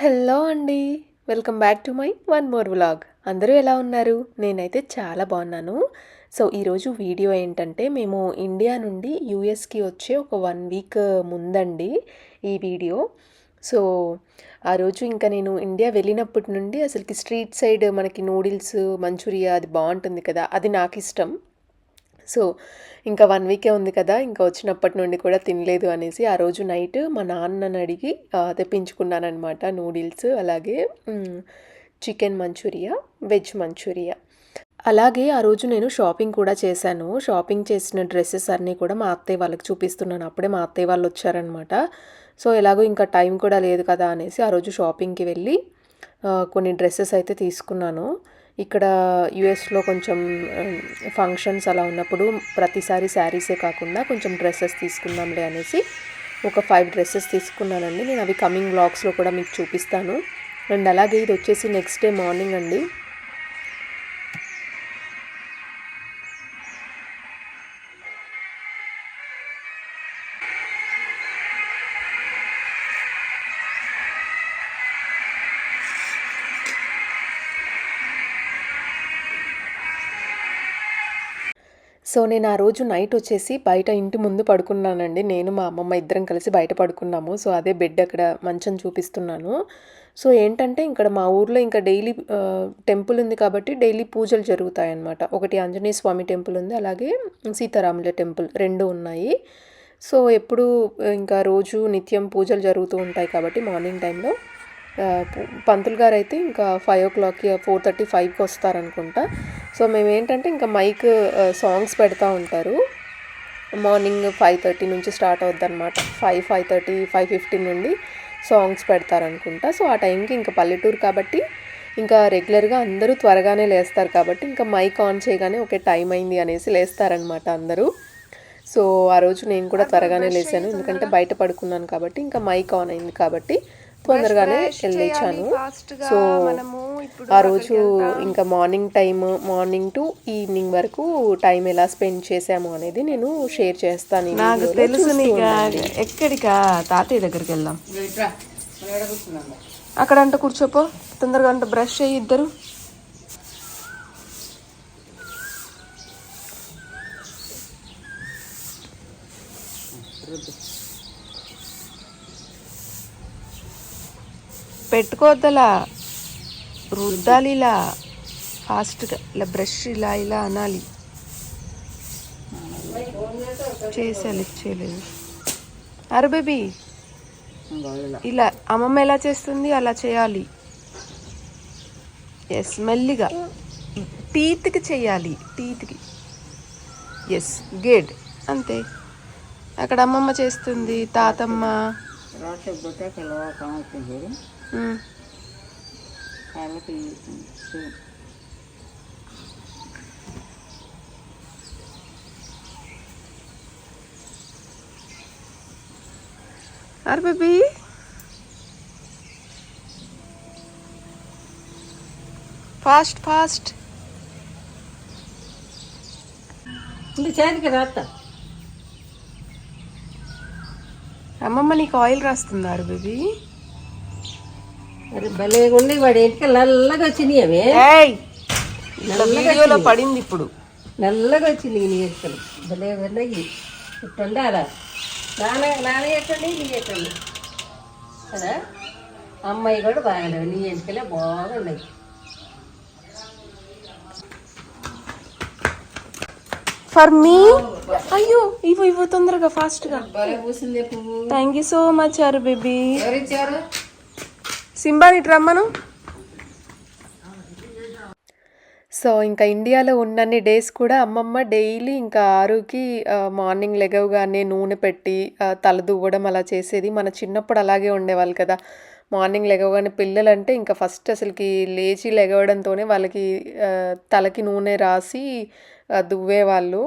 Hello అండి. Welcome back to my one more vlog. అందరూ ఎలా ఉన్నారు? నేనైతే చాలా బాగున్నాను. సో ఈరోజు వీడియో ఏంటంటే మేము ఇండియా నుండి యూఎస్కి వచ్చే ఒక వన్ వీక్ ముందండి ఈ వీడియో. సో ఆ రోజు ఇంకా నేను ఇండియా వెళ్ళినప్పటి నుండి అసలుకి స్ట్రీట్ సైడ్ మనకి నూడిల్స్ మంచూరియా అది బాగుంటుంది కదా అది నాకు ఇష్టం సో ఇంకా వన్ వీకే ఉంది కదా ఇంకా వచ్చినప్పటి నుండి కూడా తినలేదు అనేసి ఆ రోజు నైట్ మా నాన్నని అడిగి తెప్పించుకున్నానమాట నూడిల్స్ అలాగే చికెన్ మంచూరియా వెజ్ మంచూరియా. అలాగే ఆ రోజు నేను షాపింగ్ కూడా చేశాను. షాపింగ్ చేసిన డ్రెస్సెస్ అన్నీ కూడా మా అత్తయ్య వాళ్ళకి చూపిస్తున్నాను. అప్పుడే మా అత్తయ్య వాళ్ళు వచ్చారనమాట సో ఎలాగో ఇంకా టైం కూడా లేదు కదా అనేసి ఆ రోజు షాపింగ్కి వెళ్ళి కొన్ని డ్రెస్సెస్ అయితే తీసుకున్నాను. ఇక్కడ యుఎస్లో కొంచెం ఫంక్షన్స్ అలా ఉన్నప్పుడు ప్రతిసారి శారీసే కాకుండా కొంచెం డ్రెస్సెస్ తీసుకుందాంలే అనేసి ఒక ఫైవ్ డ్రెస్సెస్ తీసుకున్నానండి. నేను అవి కమింగ్ బ్లాగ్స్లో కూడా మీకు చూపిస్తాను. అండ్ అలాగే ఇది వచ్చేసి నెక్స్ట్ డే మార్నింగ్ అండి. సో నేను ఆ రోజు నైట్ వచ్చేసి బయట ఇంటి ముందు పడుకున్నానండి. నేను మా అమ్మమ్మ ఇద్దరం కలిసి బయట పడుకున్నాము. సో అదే బెడ్ అక్కడ మంచం చూపిస్తున్నాను. సో ఏంటంటే ఇక్కడ మా ఊర్లో ఇంకా డైలీ టెంపుల్ ఉంది కాబట్టి డైలీ పూజలు జరుగుతాయి అన్నమాట ఒకటి ఆంజనేయ స్వామి టెంపుల్ ఉంది అలాగే సీతారాముల టెంపుల్ రెండు ఉన్నాయి. సో ఎప్పుడు ఇంకా రోజు నిత్యం పూజలు జరుగుతూ ఉంటాయి కాబట్టి మార్నింగ్ టైంలో పంతులు గారు అయితే ఇంకా ఫైవ్ ఓ క్లాక్కి ఫోర్ థర్టీ ఫైవ్కి వస్తారనుకుంటా. సో మేము ఏంటంటే ఇంకా మైక్ సాంగ్స్ పెడతా ఉంటారు. మార్నింగ్ ఫైవ్ థర్టీ నుంచి స్టార్ట్ అవుద్ది అనమాట five five thirty five fifteen నుండి సాంగ్స్ పెడతారనుకుంటా. సో ఆ టైంకి ఇంకా పల్లెటూరు కాబట్టి ఇంకా రెగ్యులర్గా అందరూ త్వరగానే లేస్తారు కాబట్టి ఇంకా మైక్ ఆన్ చేయగానే ఓకే టైం అయింది అనేసి లేస్తారనమాట అందరూ. సో ఆ రోజు నేను కూడా త్వరగానే లేచాను ఎందుకంటే బయట పడుకున్నాను కాబట్టి ఇంకా మైక్ ఆన్ అయింది కాబట్టి తొందరగానే వెళ్ళేచాను సో ఆ రోజు ఇంకా morning time morning to evening వరకు టైం ఎలా స్పెండ్ చేసాము అనేది నేను షేర్ చేస్తాను నాకు. తెలుసు. ఎక్కడికా తాతయ్య దగ్గరికి వెళ్దాం. అక్కడ అంట కూర్చోపో తొందరగా అంట బ్రష్ చేయి ఇద్దరు. పెట్టుకోవద్దలా రుద్దాలి ఇలా ఫాస్ట్గా ఇలా బ్రష్ ఇలా ఇలా అనాలి. చేసాలి లిఫ్ట్ చేయలేదు. అరే బేబీ ఇలా అమ్మమ్మ ఎలా చేస్తుంది అలా చేయాలి. ఎస్ మెల్లిగా. టీత్కి చేయాలి టీత్కి. ఎస్ గేడ్ అంతే. అక్కడ అమ్మమ్మ చేస్తుంది తాతమ్మ. हाँ। अरे बेबी। Fast fast. बेचैन के रात अम्मी का आई बेबी। మరి భలే ఉండి వాడి ఇంటికి నల్లగా వచ్చినాయి అవి. ఏయ్ ఇట్లా వీడియోలో పడింది ఇప్పుడు. నల్లగా వచ్చినాయి నీ ఎక్కలు. భలే ఉన్నాయి. ఇట్టు ఉండాలా? నాన్న నాన్న ఎక్కండి నీ కదా? అమ్మాయి కూడా బాగలేవు నీ ఎంటికలే బాగున్నాయి. ఫర్ మీ అయ్యో ఇవ్వు ఇవ్వు తొందరగా ఫాస్ట్గా thank you so much Aru baby ఎవరిచ్చారు? సింబాని రమ్మను. సో ఇంకా ఇండియాలో ఉన్నన్ని డేస్ కూడా అమ్మమ్మ డైలీ ఇంకా ఆరుకి మార్నింగ్ లెగవగానే నూనె పెట్టి తల దువ్వడం అలా చేసేది. మన చిన్నప్పుడు అలాగే ఉండేవాళ్ళు కదా. మార్నింగ్ లెగవగానే పిల్లలంటే ఇంకా ఫస్ట్ అసలుకి లేచి లెగవడంతోనే వాళ్ళకి తలకి నూనె రాసి దువ్వేవాళ్ళు.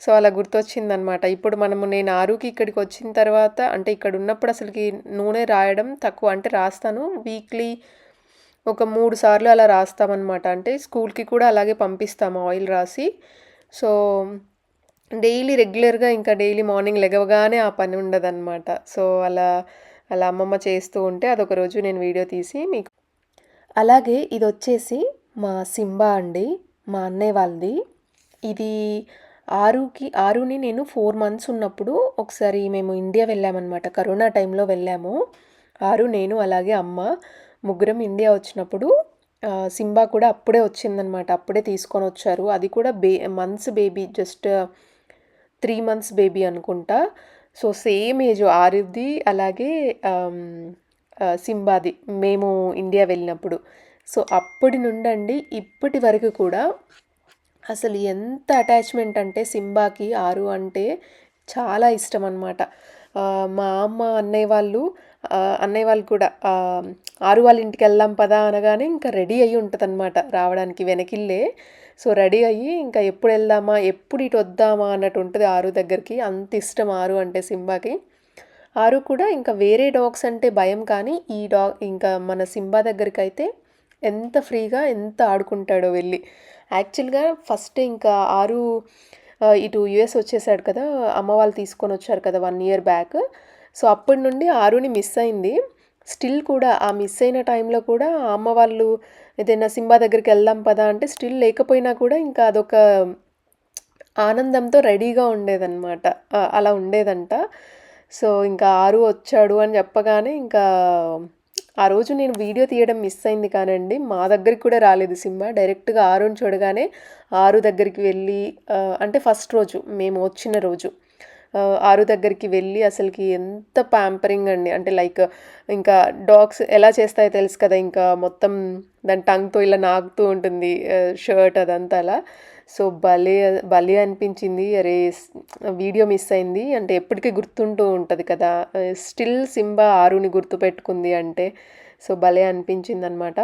సో అలా గుర్తొచ్చిందనమాట ఇప్పుడు మనము నేను ఆరుకి ఇక్కడికి వచ్చిన తర్వాత అంటే ఇక్కడ ఉన్నప్పుడు అసలుకి నూనె రాయడం తక్కువ. అంటే రాస్తాను వీక్లీ ఒక మూడు సార్లు అలా రాస్తామన్నమాట. అంటే స్కూల్కి కూడా అలాగే పంపిస్తాము ఆయిల్ రాసి. సో డైలీ రెగ్యులర్గా ఇంకా డైలీ మార్నింగ్ లెగవగానే ఆ పని ఉండదన్నమాట. సో అలా అలా అమ్మమ్మ చేస్తూ ఉంటే అదొక రోజు నేను వీడియో తీసి మీకు. అలాగే ఇది వచ్చేసి మా సింబా అండి మా అన్నయ్య వాళ్ళది. ఇది ఆరుకి ఆరుని నేను ఫోర్ మంత్స్ ఉన్నప్పుడు ఒకసారి మేము ఇండియా వెళ్ళామన్నమాట. కరోనా టైంలో వెళ్ళాము. ఆరు నేను అలాగే అమ్మ ముగ్గురం ఇండియా వచ్చినప్పుడు సింబా కూడా అప్పుడే వచ్చిందనమాట అప్పుడే తీసుకొని వచ్చారు. అది కూడా బే months baby just three months baby అనుకుంటా. సో సేమ్ ఏజ్ ఆరుది అలాగే సింబాది. మేము ఇండియా వెళ్ళినప్పుడు. సో అప్పటి నుండండి ఇప్పటి వరకు కూడా అసలు ఎంత అటాచ్మెంట్ అంటే సింబాకి ఆరు అంటే చాలా ఇష్టం అనమాట మా అమ్మ అన్నయ్య వాళ్ళు అన్నయ్య వాళ్ళు కూడా ఆరు వాళ్ళ ఇంటికి వెళ్దాం పదా అనగానే ఇంకా రెడీ అయ్యి ఉంటుంది రావడానికి వెనకిల్లే. సో రెడీ అయ్యి ఇంకా ఎప్పుడు వెళ్దామా ఎప్పుడు ఇటు వద్దామా అన్నట్టు ఉంటుంది ఆరు దగ్గరికి. అంత ఇష్టం ఆరు అంటే సింబాకి. ఆరు కూడా ఇంకా వేరే డాగ్స్ అంటే భయం కానీ ఈ డాగ్ ఇంకా మన సింబా దగ్గరికి అయితే ఎంత ఫ్రీగా ఎంత ఆడుకుంటాడో వెళ్ళి. యాక్చువల్గా ఫస్ట్ ఇంకా ఆరు ఇటు యుఎస్ వచ్చేసాడు కదా అమ్మ వాళ్ళు తీసుకొని వచ్చారు కదా వన్ ఇయర్ బ్యాక్. సో అప్పటి నుండి ఆరుని మిస్ అయింది. స్టిల్ కూడా ఆ మిస్ అయిన టైంలో కూడా ఆ అమ్మ వాళ్ళు ఏదైనా సింబా దగ్గరికి వెళ్దాం పదా అంటే స్టిల్ లేకపోయినా కూడా ఇంకా అదొక ఆనందంతో రెడీగా ఉండేదన్నమాట. అలా ఉండేదంట. సో ఇంకా ఆరు వచ్చాడు అని చెప్పగానే ఇంకా ఆ రోజు నేను వీడియో తీయడం మిస్ అయింది కానండి. మా దగ్గరికి కూడా రాలేదు సింహ డైరెక్ట్గా ఆరుని చూడగానే ఆరు దగ్గరికి వెళ్ళి అంటే ఫస్ట్ రోజు మేము వచ్చిన రోజు ఆరు దగ్గరికి వెళ్ళి అసలుకి ఎంత ప్యాంపరింగ్ అండి. అంటే లైక్ ఇంకా డాగ్స్ ఎలా చేస్తాయో తెలుసు కదా ఇంకా మొత్తం దాని టంగ్తో ఇలా నాకుతూ ఉంటుంది షర్ట్ అదంతా అలా. సో భలే భలే అనిపించింది. అరే వీడియో మిస్ అయింది. అంటే ఎప్పటికీ గుర్తుంటూ ఉంటుంది కదా. స్టిల్ సింబా ఆరుని గుర్తుపెట్టుకుంది అంటే సో భలే అనిపించింది అనమాట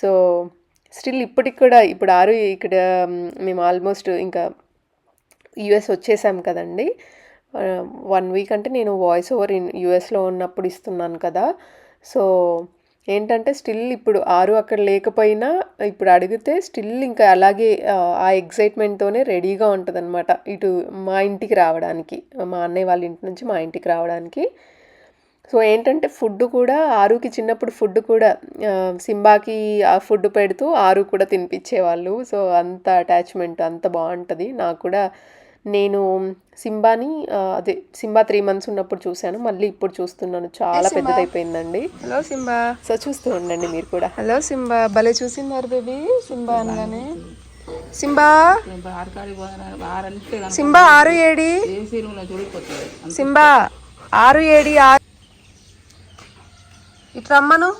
సో స్టిల్ ఇప్పటికి కూడా ఇప్పుడు ఆరు ఇక్కడ మేము ఆల్మోస్ట్ ఇంకా యుఎస్ వచ్చేసాం కదండి. వన్ వీక్ అంటే నేను వాయిస్ ఓవర్ ఇన్ యుఎస్లో ఉన్నప్పుడు ఇస్తున్నాను కదా. సో ఏంటంటే స్టిల్ ఇప్పుడు ఆరు అక్కడ లేకపోయినా ఇప్పుడు అడిగితే స్టిల్ ఇంకా అలాగే ఆ, ఎగ్జైట్మెంట్తోనే రెడీగా ఉంటుందన్నమాట. ఇటు మా ఇంటికి రావడానికి మా అన్నయ్య వాళ్ళ ఇంటి నుంచి మా ఇంటికి రావడానికి. సో ఏంటంటే ఫుడ్ కూడా ఆరుకి చిన్నప్పుడు ఫుడ్ కూడా సింబాకి ఆ ఫుడ్ పెడుతూ ఆరు కూడా తినిపించేవాళ్ళు. సో అంత అటాచ్మెంట్ అంత బాగుంటుంది. నాకు కూడా నేను సింబాని అదే సింబా త్రీ మంత్స్ ఉన్నప్పుడు చూశాను. మళ్ళీ ఇప్పుడు చూస్తున్నాను. చాలా పెద్దదైపోయిందండి. హలో సింబా సో చూస్తూ ఉండండి మీరు కూడా. హలో సింబా భలే చూసినారు బేబీ సింబా అనగానే సింబా సింబా ఆరు ఏడి? సింబా ఆరు ఏడి ఆరు ఇటు రమ్మను.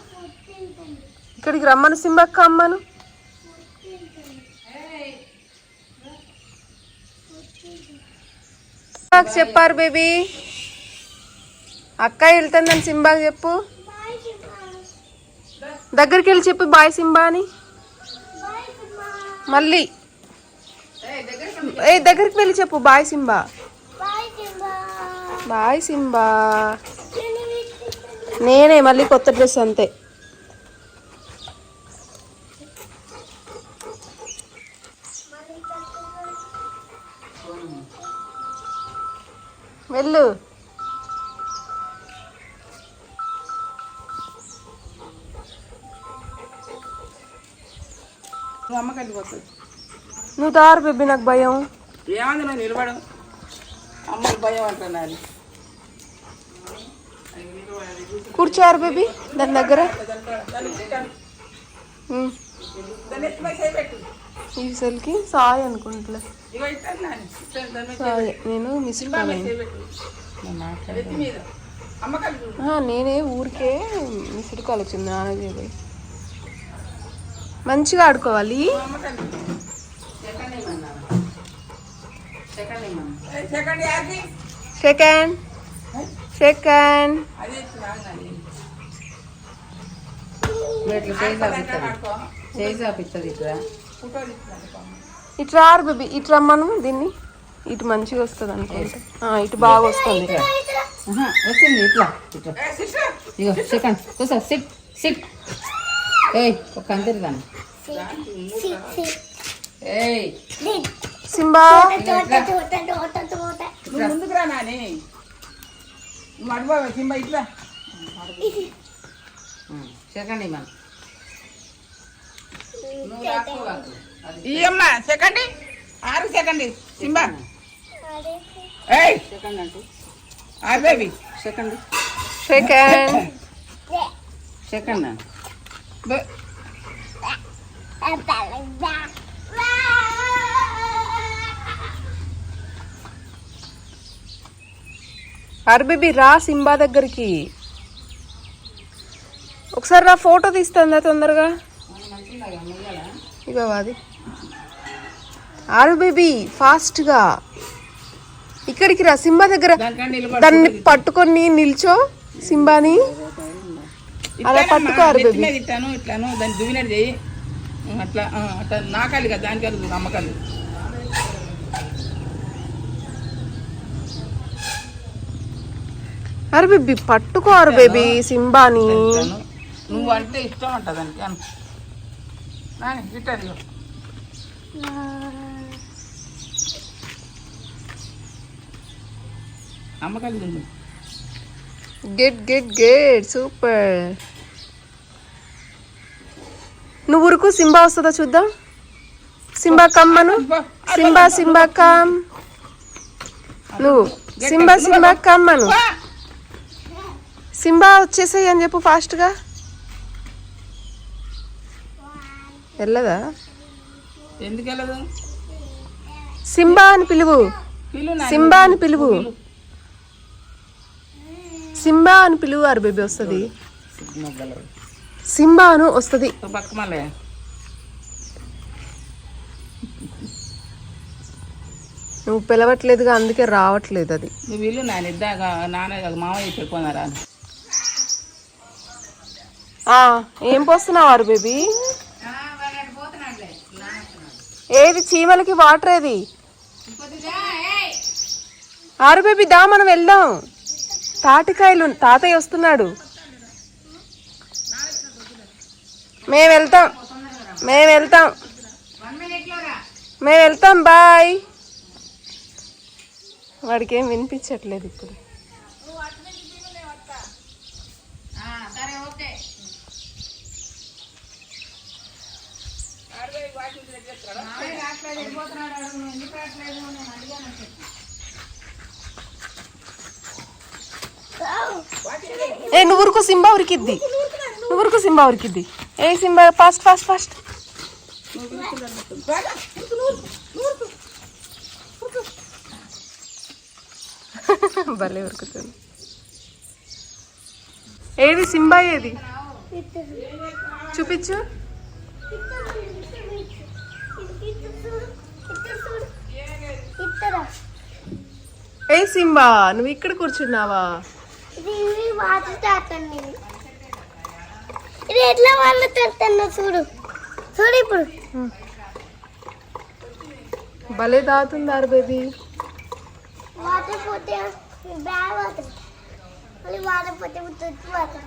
ఇక్కడికి రమ్మను సింబక్క అమ్మను. సింబాకి చెప్పారు బేబీ. అక్క వెళ్తుందని సింబాకి చెప్పు. దగ్గరికి వెళ్ళి చెప్పు బాయ్ సింబా అని మళ్ళీ. ఏ దగ్గరికి వెళ్ళి చెప్పు బాయ్ సింబా. Bye Simba. నేనే మళ్ళీ కొత్త డ్రెస్ అంతే. వెళ్ళు. నువ్వు దారు బేబీ నాకు భయం. ఏమంది నువ్వు నిలబడు అమ్మకి భయం అంటున్నాను. కూర్చోరు బేబీ దాని దగ్గర. ఈ సెల్కి సాయి అనుకుంటులే నాని సాయి నేను ఊరికే మిస్డ్ కాల్ వచ్చింది నాన్నది మంచిగా ఆడుకోవాలి? సెకండ్ సెకండ్ ఏమన్నా? సెకండ్ యాకి. ఇట్లా ఇటు రారు బేబీ ఇటు రమ్మను దీన్ని ఇటు మంచిగా వస్తుంది అనుకుంటా. ఆ, ఇటు బాగా వస్తుంది వచ్చింది ఇట్లా ఇట్లా ఏ సిస్టర్ ఇగో సెకండ్ సిట్ సిట్. ఏయ్ ఒక అంతరి దాన్ని. ఏయ్. సింబా. ముందుకు రా నాని. సింబ ఇట్లా. సెకండ్ ఇమ్మను నువ్వు రాసుకోవాలి ఇయ్యమ్మా సెకండ్ ఆరు సెకండ్ సింబా. ఏయ్. సెకండ్ అంటే Aru baby second second second baby రా సింబా దగ్గరికి. ఒకసారి రా ఫోటో తీస్తుందా తొందరగా. ఇగో అది. ఆరు బేబీ ఫాస్ట్గా ఇక్కడికి రా. సింబా దగ్గర దాన్ని పట్టుకొని నిల్చో సింబాని. అలా బేబీ ఇట్లాను దాన్ని దువ్వినట్టు చెయ్యి అట్లా ఆ, అట్లా నాకాలి కదా దానికి అది నమ్మకాలు అరే బేబీ పట్టుకోరు బేబీ సింబాని. నువ్వు అంటే ఇష్టం అంట దానికి గెట్ గెట్ గెట్ సూపర్ నువ్వు ఉరుకు సింబా వస్తుందా చూద్దాం? సింబా కమ్మను సింబా. Simba come. నువ్వు సింబా సింబా కమ్మను! సింబా వచ్చేసాయి అని చెప్పు ఫాస్ట్గా. వెళ్ళదా? ఎందుకు వెళ్ళదు? సింబా అని పిలువు. సింబా అని పిలువు. సింబా అని పిలువు అరు బేబీ వస్తుంది. సింబా అను వస్తుంది. నువ్వు పిలవట్లేదుగా అందుకే రావట్లేదు అది. నువ్వు వీళ్ళు నాన్న ఇద్దాక నాన్న మామయ్య ఏం పోస్తున్నావు బేబీ? ఏది చీమలకి వాటర్ ఏది? ఆరు బేబీ దా మనం వెళ్దాం. తాటికాయలు తాతయ్య వస్తున్నాడు. మేము వెళ్తాం. మేము వెళ్తాం. మేము వెళ్తాం. బాయ్. వాడికి ఏం వినిపించట్లేదు ఇప్పుడు. ఏ నువ్వు ఊరుకో సింబా ఉరికిద్ది నువ్వు సింబా ఉరికిద్ది ఏ సింబా ఫాస్ట్ ఫాస్ట్ ఫాస్ట్ భలే ఉరుకుతుంది ఏది సింబా ఏది? చూపించు ఏ సింబా నువ్వు ఇక్కడ కూర్చున్నావా? ఇది వాటర్ తాకండి ఇది ఎట్లా వాళ్ళు తెస్తున్నా చూడు. చూడు ఇప్పుడు. భలే తాగుతున్నారు బేబీ. వాటర్ పోతే బ్యాగ్ వాటర్. మళ్ళీ వాటర్ పోతే తుచ్చి వాటర్.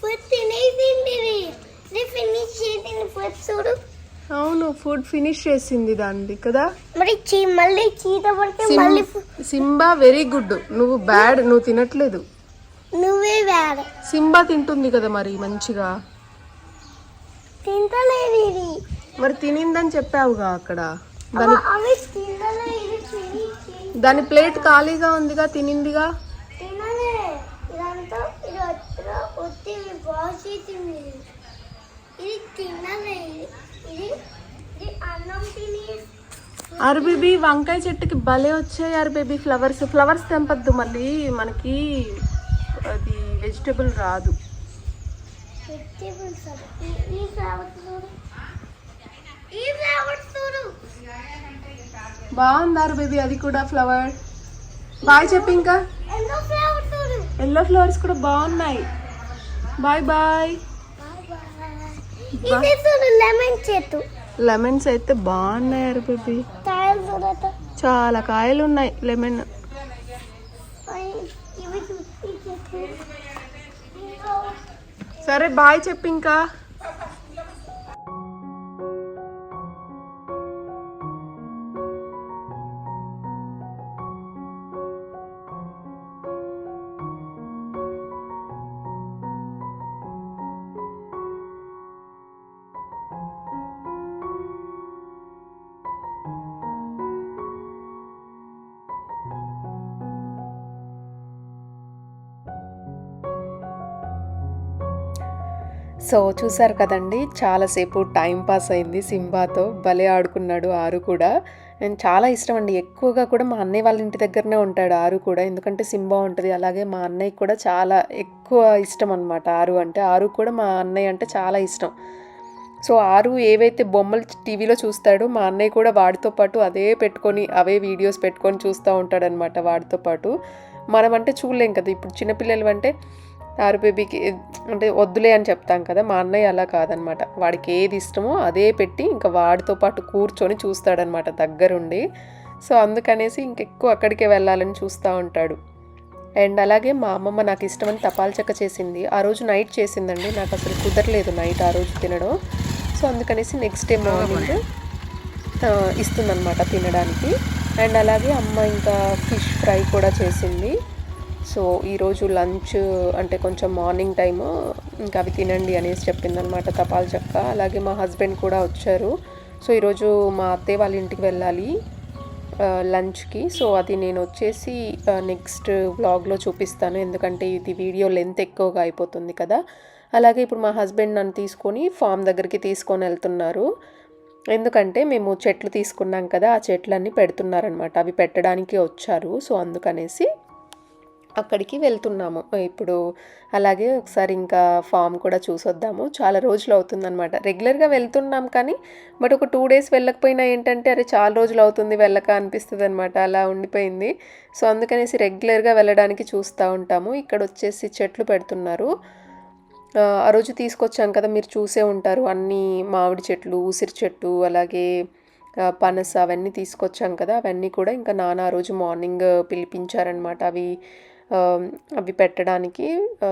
ఫుడ్ తినేసింది ఇది ఇది ఫినిష్ చేసింది ఫుడ్ చూడు. అవును ఫుడ్ ఫినిష్ చేసింది దాన్ని కదా? మరి మళ్ళీ చీత పడితే మళ్ళీ సింబా వెరీ గుడ్ నువ్వు బ్యాడ్ నువ్వు తినట్లేదు. నువ్వే వేడ సింబా తింటుంది కదా మరి మంచిగా? తింటలేదు ఇది. మరి తినిందని చెప్పావుగా అక్కడ? దాని తినలేదు దాని ప్లేట్ ఖాళీగా ఉందిగా తినిందిగా? ఇది వచ్చా వచ్చి వాష్ చేసింది ఇది. ఇది తినలే ఇది ఇది ఇది అన్నం తిని అరు బేబీ వంకాయ చెట్టుకి భలే వచ్చాయి అరు బేబీ ఫ్లవర్స్. ఫ్లవర్స్ తెంపద్దు మళ్ళీ. మనకి అది వెజిటబుల్ రాదు. బాగుందారు బేబీ అది కూడా ఫ్లవర్. బాయ్ చెప్పు ఇంకా. ఎల్లో ఫ్లవర్స్ కూడా బాగున్నాయి. బాయ్ బాయ్ ఇది చూడు లెమన్ చెట్టు లెమన్స్ అయితే బాగున్నాయి బేబీ. చాలా కాయలు ఉన్నాయి లెమన్. సరే బాయ్ చెప్పు ఇంకా. సో చూసారు కదండి చాలాసేపు టైం పాస్ అయింది సింబాతో. భలే ఆడుకున్నాడు ఆరు కూడా. నేను చాలా ఇష్టం అండి ఎక్కువగా కూడా మా అన్నయ్య వాళ్ళ ఇంటి దగ్గరనే ఉంటాడు ఆరు కూడా. ఎందుకంటే సింబా ఉంటుంది అలాగే మా అన్నయ్య కూడా చాలా ఎక్కువ ఇష్టం అనమాట ఆరు అంటే. ఆరు కూడా మా అన్నయ్య అంటే చాలా ఇష్టం. సో ఆరు ఏవైతే బొమ్మలు టీవీలో చూస్తాడో మా అన్నయ్య కూడా వాడితో పాటు అదే పెట్టుకొని అవే వీడియోస్ పెట్టుకొని చూస్తూ ఉంటాడనమాట వాడితో పాటు. మనం అంటే చూడలేం కదా ఇప్పుడు చిన్నపిల్లలు అంటే ఆరు బేబీకి అంటే వద్దులే అని చెప్తాం కదా మా అన్నయ్య అలా కాదనమాట. వాడికి ఏది ఇష్టమో అదే పెట్టి ఇంకా వాడితో పాటు కూర్చొని చూస్తాడనమాట దగ్గరుండి. సో అందుకనేసి ఇంకెక్కువ అక్కడికే వెళ్ళాలని చూస్తూ ఉంటాడు. అండ్ అలాగే మా అమ్మమ్మ నాకు ఇష్టమని తపాల్ చెక్క చేసింది. ఆ రోజు నైట్ చేసిందండి. నాకు అసలు కుదరలేదు నైట్ ఆ రోజు తినడం. సో అందుకనేసి నెక్స్ట్ డే మార్నింగ్ ఇస్తుందన్నమాట తినడానికి. అండ్ అలాగే అమ్మ ఇంకా ఫిష్ ఫ్రై కూడా చేసింది. సో ఈరోజు లంచ్ అంటే కొంచెం మార్నింగ్ టైము ఇంకా అవి తినండి అనేసి చెప్పిందనమాట తపాల్ చెక్క. అలాగే మా హస్బెండ్ కూడా వచ్చారు. సో ఈరోజు మా అత్తయ్య వాళ్ళ ఇంటికి వెళ్ళాలి లంచ్కి. సో అది నేను వచ్చేసి నెక్స్ట్ వ్లాగ్లో చూపిస్తాను. ఎందుకంటే ఇది వీడియో లెంత్ ఎక్కువగా అయిపోతుంది కదా. అలాగే ఇప్పుడు మా హస్బెండ్ నన్ను తీసుకొని ఫామ్ దగ్గరికి తీసుకొని వెళ్తున్నారు. ఎందుకంటే మేము చెట్లు తీసుకున్నాం కదా ఆ చెట్లన్నీ పెడుతున్నారనమాట. అవి పెట్టడానికి వచ్చారు. సో అందుకనేసి అక్కడికి వెళ్తున్నాము. ఇప్పుడు అలాగే ఒకసారి ఇంకా ఫామ్ కూడా చూసొద్దాము. చాలా రోజులు అవుతుందనమాట రెగ్యులర్గా వెళ్తున్నాం కానీ బట్ ఒక టూ డేస్ వెళ్ళకపోయినా ఏంటంటే అరే చాలా రోజులు అవుతుంది వెళ్ళక అనిపిస్తుంది అనమాట అలా ఉండిపోయింది. సో అందుకనేసి రెగ్యులర్గా వెళ్ళడానికి చూస్తూ ఉంటాము. ఇక్కడ వచ్చేసి చెట్లు పెడుతున్నారు. ఆ, రోజు తీసుకొచ్చాం కదా మీరు చూసే ఉంటారు. అన్ని మామిడి చెట్లు ఉసిరి చెట్టు అలాగే పనస అవన్నీ తీసుకొచ్చాం కదా అవన్నీ కూడా ఇంకా నాన్న ఆ రోజు మార్నింగ్ పిలిపించారనమాట అవి అవి పెట్టడానికి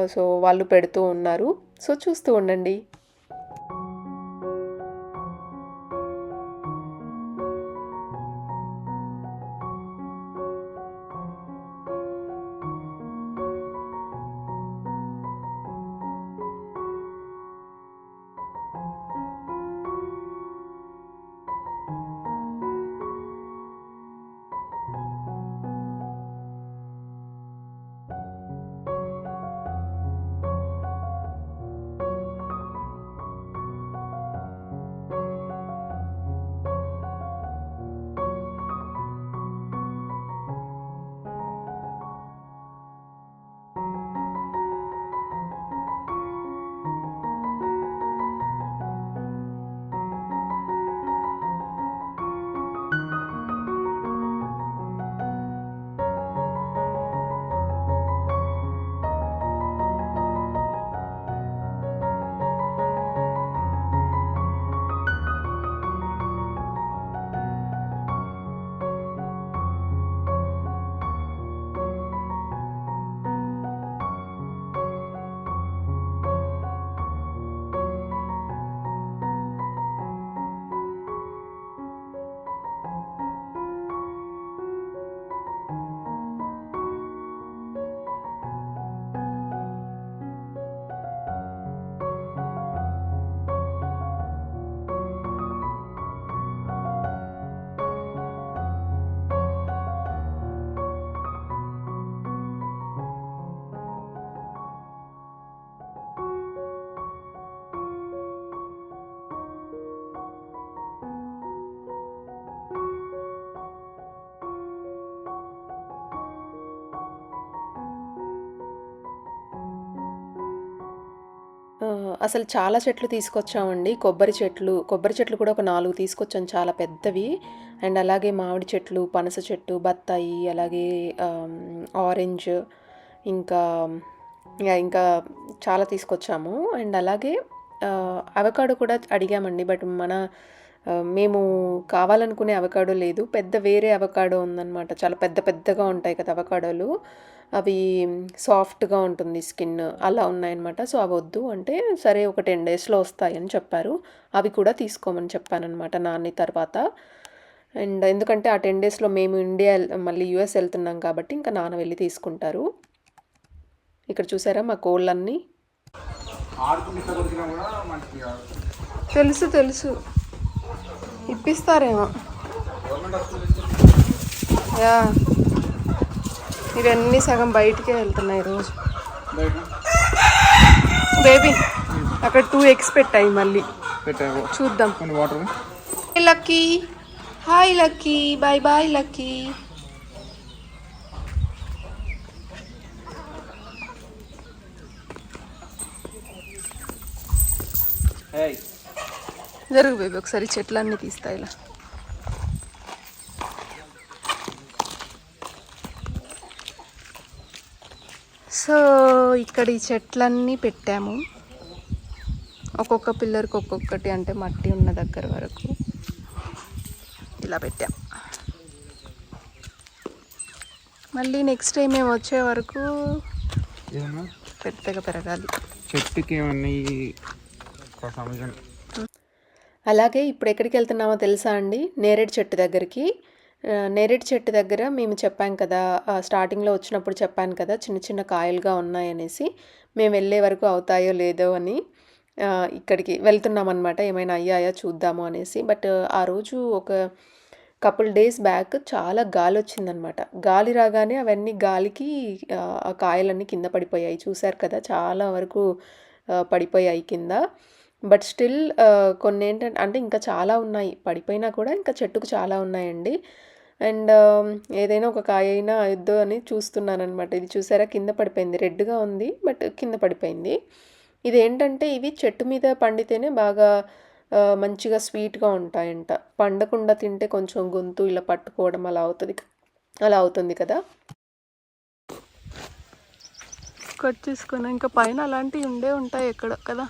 సో వాళ్ళు పెడుతూ ఉన్నారు. సో చూస్తూ ఉండండి. అసలు చాలా చెట్లు తీసుకొచ్చామండి. కొబ్బరి చెట్లు కొబ్బరి చెట్లు కూడా ఒక నాలుగు తీసుకొచ్చాం చాలా పెద్దవి. అండ్ అలాగే మామిడి చెట్లు పనస చెట్టు బత్తాయి అలాగే ఆరెంజ్ ఇంకా ఇంకా ఇంకా చాలా తీసుకొచ్చాము. అండ్ అలాగే అవకాడో కూడా అడిగామండి. బట్ మన మేము కావాలనుకునే అవకాడో లేదు. పెద్ద వేరే అవకాడో ఉందన్నమాట. చాలా పెద్ద పెద్దగా ఉంటాయి కదా అవకాడోలు. అవి సాఫ్ట్గా ఉంటుంది స్కిన్ అలా ఉన్నాయన్నమాట. సో అవి వద్దు అంటే సరే ఒక టెన్ డేస్లో వస్తాయని చెప్పారు. అవి కూడా తీసుకోమని చెప్పానన్నమాట నాన్న తర్వాత. అండ్ ఎందుకంటే ఆ టెన్ డేస్లో మేము ఇండియా మళ్ళీ యూఎస్ వెళ్తున్నాం కాబట్టి ఇంకా నాన్న వెళ్ళి తీసుకుంటారు. ఇక్కడ చూసారా మా కోళ్ళన్నీ? తెలుసు తెలుసు. ఇప్పిస్తారేమో. యా. ఇవన్నీ సగం బయటికే వెళ్తున్నాయి రోజు బేబీ అక్కడ టూ ఎగ్స్ పెట్టాయి మళ్ళీ. చూద్దాం. Lucky hi Lucky bye bye Lucky జరుగు బేబీ ఒకసారి చెట్లన్నీ తీస్తాయి ఇలా. సో ఇక్కడ ఈ చెట్లన్నీ పెట్టాము. ఒక్కొక్క పిల్లర్కి ఒక్కొక్కటి అంటే మట్టి ఉన్న దగ్గర వరకు ఇలా పెట్టాం. మళ్ళీ నెక్స్ట్ టైం మేము వచ్చే వరకు పెద్దగా పెరగాలి. చెట్టుకి అలాగే ఇప్పుడు ఎక్కడికి వెళ్తున్నామో తెలుసా అండి? నేరేడు చెట్టు దగ్గరికి. నేరేడు చెట్టు దగ్గర మేము చెప్పాం కదా స్టార్టింగ్లో వచ్చినప్పుడు చెప్పాను కదా చిన్న చిన్న కాయలుగా ఉన్నాయనేసి మేము వెళ్ళే వరకు అవుతాయో లేదో అని ఇక్కడికి వెళ్తున్నాం అనమాట ఏమైనా అయ్యాయా చూద్దాము అనేసి. బట్ ఆ రోజు ఒక కపుల్ డేస్ బ్యాక్ చాలా గాలి వచ్చిందనమాట గాలి రాగానే అవన్నీ గాలికి ఆ, కాయలన్నీ కింద పడిపోయాయి. చూశారు కదా చాలా వరకు పడిపోయాయి కింద. బట్ స్టిల్ కొన్ని ఏంటంటే అంటే ఇంకా చాలా ఉన్నాయి. పడిపోయినా కూడా ఇంకా చెట్టుకు చాలా ఉన్నాయండి. అండ్ ఏదైనా ఒక కాయ అయినా అయిద్దో అని చూస్తున్నాను అనమాట ఇది చూసారా? కింద పడిపోయింది. రెడ్గా ఉంది బట్ కింద పడిపోయింది. ఇది ఏంటంటే ఇవి చెట్టు మీద పండితేనే బాగా మంచిగా స్వీట్గా ఉంటాయంట. పండకుండా తింటే కొంచెం గొంతు ఇలా పట్టుకోవడం అలా అవుతుంది అలా అవుతుంది కదా? కట్ చేసుకున్నా ఇంకా పైన అలాంటివి ఉండే ఉంటాయి ఎక్కడ కదా?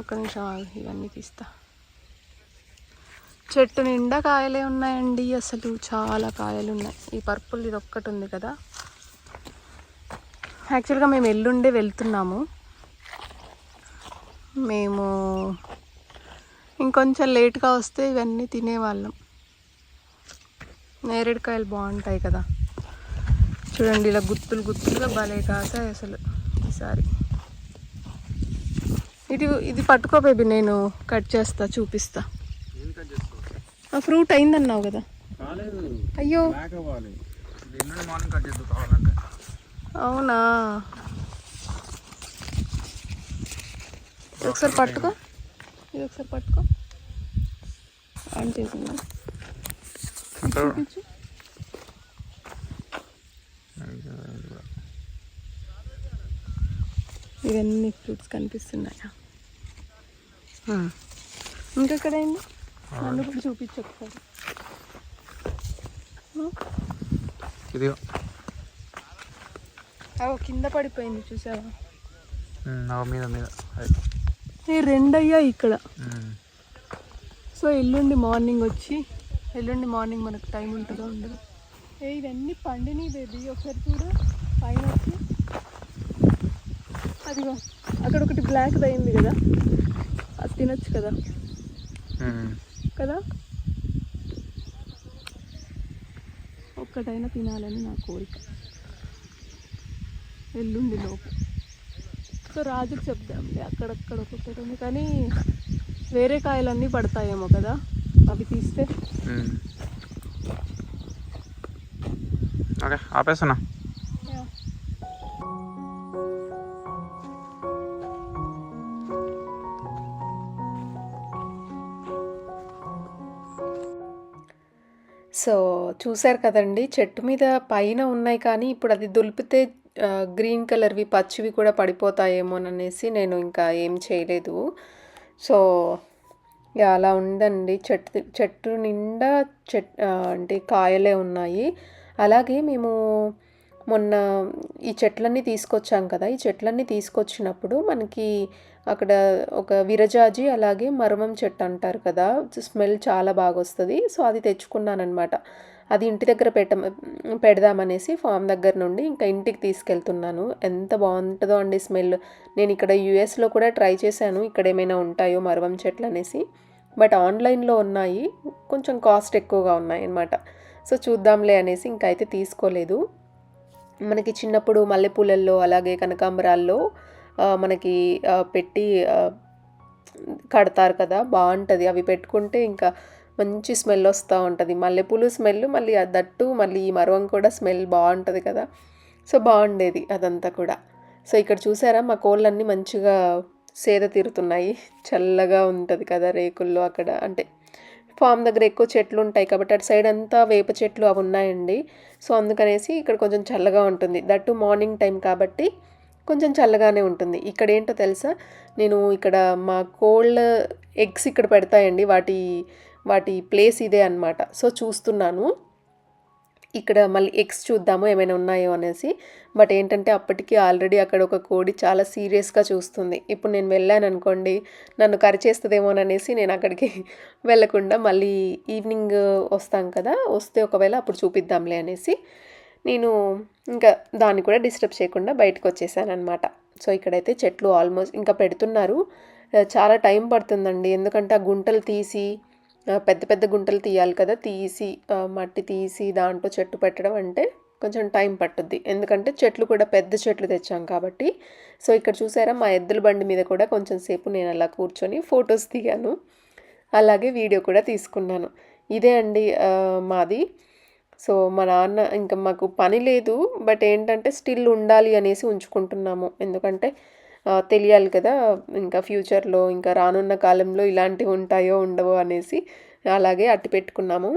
ఒక్క నిమిషం ఇవన్నీ తీస్తా. చెట్టు నిండా కాయలే ఉన్నాయండి అసలు చాలా కాయలు ఉన్నాయి. ఈ పర్పుల్ ఇది ఒక్కటి ఉంది కదా. యాక్చువల్గా మేము ఎల్లుండే వెళ్తున్నాము. మేము ఇంకొంచెం లేట్గా వస్తే ఇవన్నీ తినేవాళ్ళం. నేరేడుకాయలు బాగుంటాయి కదా. చూడండి ఇలా గుత్తులు గుత్తులుగా భలే కాసాయి అసలు ఈసారి. ఇది ఇది పట్టుకో బేబీ నేను కట్ చేస్తా చూపిస్తా. ఫ్రూట్ అయిందన్నావు కదా. అయ్యో. అవునా? ఇది ఒకసారి పట్టుకో. ఇది ఒకసారి పట్టుకో. ఆన్ చేసిందా ఇవన్నీ ఫ్రూట్స్ కనిపిస్తున్నాయా? ఇంకెక్కడ అయింది నన్ను కూడా చూపించు ఒకసారి ఇది అవి కింద పడిపోయింది చూసావా? మీద మీద. ఏ రెండు అయ్యాయి ఇక్కడ. సో ఎల్లుండి మార్నింగ్ వచ్చి ఎల్లుండి మార్నింగ్ మనకు టైం ఉంటుందో ఉండదు. ఏ ఇవన్నీ పండినాయి బేబీ. ఒకసారి చూడు. పైన వచ్చి. అదిగో అక్కడ ఒకటి బ్లాక్ అయింది కదా. అది తినొచ్చు కదా. కదా? ఒక్కటైనా తినాలని నా కోరిక. ఎల్లుండి లోపు. సో రాజుకు చెప్దాంలే అక్కడక్కడ ఒక్కొక్కటి ఉంది కానీ వేరే కాయలన్నీ పడతాయేమో కదా? అవి తీస్తే. ఓకే ఆపేస్తున్నా. చూశారు కదండి. చెట్టు మీద పైన ఉన్నాయి కానీ ఇప్పుడు అది దులిపితే గ్రీన్ కలర్వి పచ్చివి కూడా పడిపోతాయేమోననేసి నేను ఇంకా ఏం చేయలేదు. సో అలా ఉందండి. చెట్టు చెట్టు నిండా చెట్ అంటే కాయలే ఉన్నాయి. అలాగే మేము మొన్న ఈ చెట్లన్నీ తీసుకొచ్చాం కదా. ఈ చెట్లన్నీ తీసుకొచ్చినప్పుడు మనకి అక్కడ ఒక విరజాజి అలాగే మరమం చెట్టు అంటారు కదా. స్మెల్ చాలా బాగా వస్తుంది సో అది తెచ్చుకున్నానమాట అది ఇంటి దగ్గర పెట్ట పెడదామనేసి ఫామ్ దగ్గర నుండి ఇంకా ఇంటికి తీసుకెళ్తున్నాను. ఎంత బాగుంటుందో అండి స్మెల్. నేను ఇక్కడ యూఎస్లో కూడా ట్రై చేశాను. ఇక్కడ ఏమైనా ఉంటాయో మరవం చెట్లు అనేసి బట్ ఆన్లైన్లో ఉన్నాయి. కొంచెం కాస్ట్ ఎక్కువగా ఉన్నాయి అన్నమాట సో చూద్దాంలే అనేసి ఇంకా అయితే తీసుకోలేదు. మనకి చిన్నప్పుడు మల్లెపూలల్లో అలాగే కనకాంబరాల్లో మనకి పెట్టి కడతారు కదా బాగుంటుంది. అవి పెట్టుకుంటే ఇంకా మంచి స్మెల్ వస్తూ ఉంటుంది. మల్లెపూలు స్మెల్ మళ్ళీ దట్టు మళ్ళీ ఈ మరవం కూడా స్మెల్ బాగుంటుంది కదా. సో బాగుండేది అదంతా కూడా. సో ఇక్కడ చూసారా? మా కోళ్ళన్నీ మంచిగా సేద తీరుతున్నాయి. చల్లగా ఉంటుంది కదా రేకుల్లో అక్కడ. అంటే ఫామ్ దగ్గర ఎక్కువ చెట్లు ఉంటాయి కాబట్టి అటు సైడ్ అంతా వేప చెట్లు అవి ఉన్నాయండి. సో అందుకనేసి ఇక్కడ కొంచెం చల్లగా ఉంటుంది. దట్టు మార్నింగ్ టైం కాబట్టి కొంచెం చల్లగానే ఉంటుంది. ఇక్కడ ఏంటో తెలుసా? నేను ఇక్కడ మా కోళ్ళ ఎగ్స్ ఇక్కడ పెడతాయండి. వాటి వాటి ప్లేస్ ఇదే అన్నమాట. సో చూస్తున్నాను. ఇక్కడ మళ్ళీ ఎగ్స్ చూద్దాము ఏమైనా ఉన్నాయో అనేసి. బట్ ఏంటంటే అప్పటికి ఆల్రెడీ అక్కడ ఒక కోడి చాలా సీరియస్గా చూస్తుంది. ఇప్పుడు నేను వెళ్ళాను అనుకోండి నన్ను కరిచేస్తుందేమోననేసి నేను అక్కడికి వెళ్ళకుండా మళ్ళీ ఈవినింగ్ వస్తాం కదా వస్తే ఒకవేళ అప్పుడు చూపిద్దాంలే అనేసి. నేను ఇంకా దాన్ని కూడా డిస్టర్బ్ చేయకుండా బయటకు వచ్చేసాను అనమాట సో ఇక్కడైతే చెట్లు ఆల్మోస్ట్ ఇంకా పెడుతున్నారు. చాలా టైం పడుతుందండి. ఎందుకంటే ఆ గుంటలు తీసి పెద్ద పెద్ద గుంటలు తీయాలి కదా తీసి మట్టి తీసి దాంట్లో చెట్టు పెట్టడం అంటే కొంచెం టైం పట్టుద్ది. ఎందుకంటే చెట్లు కూడా పెద్ద చెట్లు తెచ్చాం కాబట్టి. సో ఇక్కడ చూసారా మా ఎద్దుల బండి మీద కూడా కొంచెం సేపు నేను అలా కూర్చొని ఫొటోస్ దిగాను. అలాగే వీడియో కూడా తీసుకున్నాను. ఇదే అండి మాది. సో మా నాన్న ఇంకా మాకు పని లేదు బట్ ఏంటంటే స్టిల్ ఉండాలి అనేసి ఉంచుకుంటున్నాము. ఎందుకంటే తెలియాలి కదా ఇంకా ఫ్యూచర్లో ఇంకా రానున్న కాలంలో ఇలాంటివి ఉంటాయో ఉండవో అనేసి అలాగే అట్టి పెట్టుకున్నాము.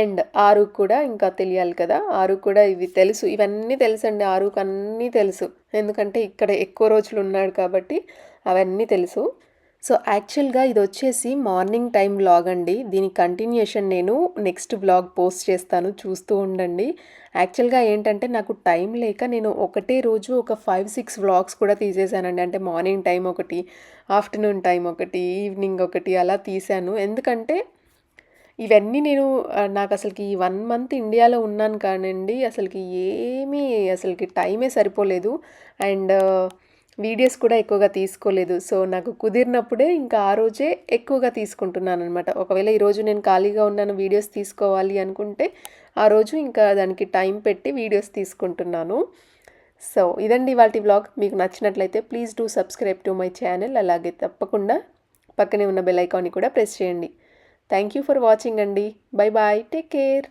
అండ్ ఆరు కూడా ఇంకా తెలియాలి కదా ఆరు కూడా ఇవి తెలుసు ఇవన్నీ తెలుసండి ఆరుకు అన్నీ తెలుసు. ఎందుకంటే ఇక్కడ ఎక్కువ రోజులు ఉన్నాడు కాబట్టి అవన్నీ తెలుసు. సో యాక్చువల్గా ఇది వచ్చేసి మార్నింగ్ టైం వ్లాగ్ అండి. దీని కంటిన్యూషన్ నేను నెక్స్ట్ వ్లాగ్ పోస్ట్ చేస్తాను. చూస్తూ ఉండండి. యాక్చువల్గా ఏంటంటే నాకు టైం లేక నేను ఒకటే రోజు ఒక ఫైవ్ సిక్స్ వ్లాగ్స్ కూడా తీసేసానండి. అంటే మార్నింగ్ టైం ఒకటి ఆఫ్టర్నూన్ టైం ఒకటి ఈవినింగ్ ఒకటి అలా తీశాను. ఎందుకంటే ఇవన్నీ నేను నాకు అసలుకి ఈ వన్ మంత్ ఇండియాలో ఉన్నాను కానండి. అసలుకి ఏమీ అసలుకి టైమే సరిపోలేదు. అండ్ వీడియోస్ కూడా ఎక్కువగా తీసుకోలేదు. సో నాకు కుదిరినప్పుడే ఇంకా ఆ రోజే ఎక్కువగా తీసుకుంటున్నాను అనమాట ఒకవేళ ఈరోజు నేను ఖాళీగా ఉన్నాను వీడియోస్ తీసుకోవాలి అనుకుంటే ఆ రోజు ఇంకా దానికి టైం పెట్టి వీడియోస్ తీసుకుంటున్నాను. సో ఇదండి వాటి వ్లాగ్. మీకు నచ్చినట్లయితే please do subscribe to my channel. అలాగే తప్పకుండా పక్కనే ఉన్న బెల్ ఐకాన్ని కూడా ప్రెస్ చేయండి. థ్యాంక్ యూ ఫర్ వాచింగ్ అండి. Bye bye. Take care.